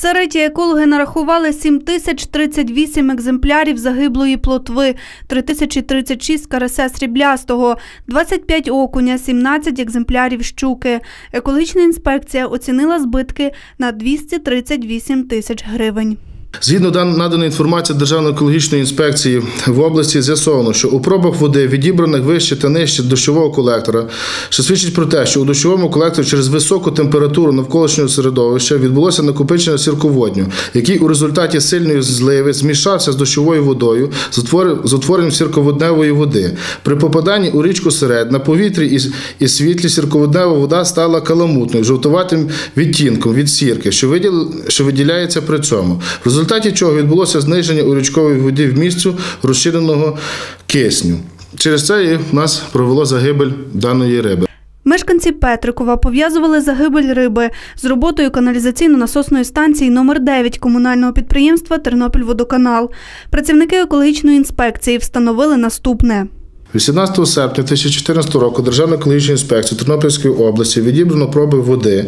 Сереті екологи нарахували 7038 екземплярів загиблої плотви, 3036 карася сріблястого, 25 окуня, 17 екземплярів щуки. Екологічна інспекція оцінила збитки на 238 тисяч гривень. Згідно наданої інформації Державної екологічної інспекції в області з'ясовано, що у пробах води, відібраних вище та нижче дощового колектора, що свідчить про те, що у дощовому колекторі через високу температуру навколишнього середовища відбулося накопичення сірководню, який у результаті сильної зливи змішався з дощовою водою з утворенням сірководневої води. При попаданні у річку Серед на повітрі і, світлі сірководнева вода стала каламутною, жовтуватим відтінком від сірки, що, виділ, що виділяється при цьому. В результаті чого відбулося зниження у річковій воді вмісту розширеного кисню. Через це і в нас провело загибель даної риби. Мешканці Петрикова пов'язували загибель риби з роботою каналізаційно-насосної станції номер 9 комунального підприємства Тернопільводоканал. Працівники екологічної інспекції встановили наступне. 18 серпня 2014 року Державна екологічна інспекція Тернопільської області відібрано проби води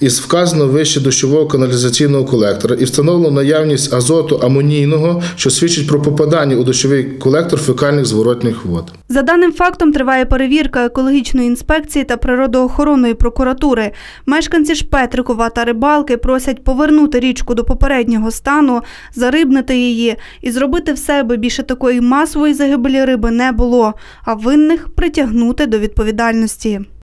із вказаного вище дощового каналізаційного колектора і встановлено наявність азоту амонійного, що свідчить про попадання у дощовий колектор фекальних зворотних вод. За даним фактом триває перевірка екологічної інспекції та природоохоронної прокуратури. Мешканці ж Петрикова та Рибалки просять повернути річку до попереднього стану, зарибнити її і зробити все, аби більше такої масової загибелі риби не було, а винних притягнути до відповідальності.